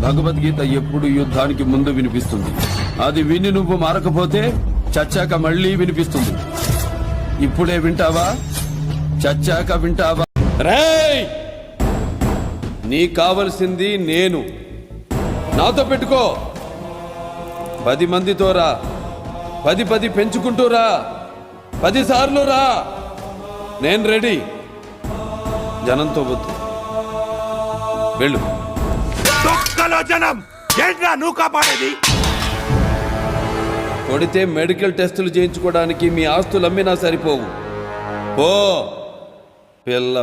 భగవద్గీత ఎప్పుడు యుద్ధానికి ముందు వినిపిస్తుంది. అది విని నువ్వు మారకపోతే చచ్చాక మళ్ళీ వినిపిస్తుంది. ఇప్పుడే వింటావా? చచ్చాక వింటావా? రేయ్! నీ కావలసింది నేను. నాతో పెట్టుకో. పది మందితో రా. పది పది పెంచుకుంటూ రా. పది సార్లు రా. నేను రెడీ. జనంతో వద్దు. వెళ్ళు. తొక్కలో జనం. ఏంట్రా నువ్వు కాపాడేది? కొడితే మెడికల్ టెస్టులు చేయించుకోవడానికి మీ ఆస్తులు అమ్మినా సరిపోవు. ఓ పిల్ల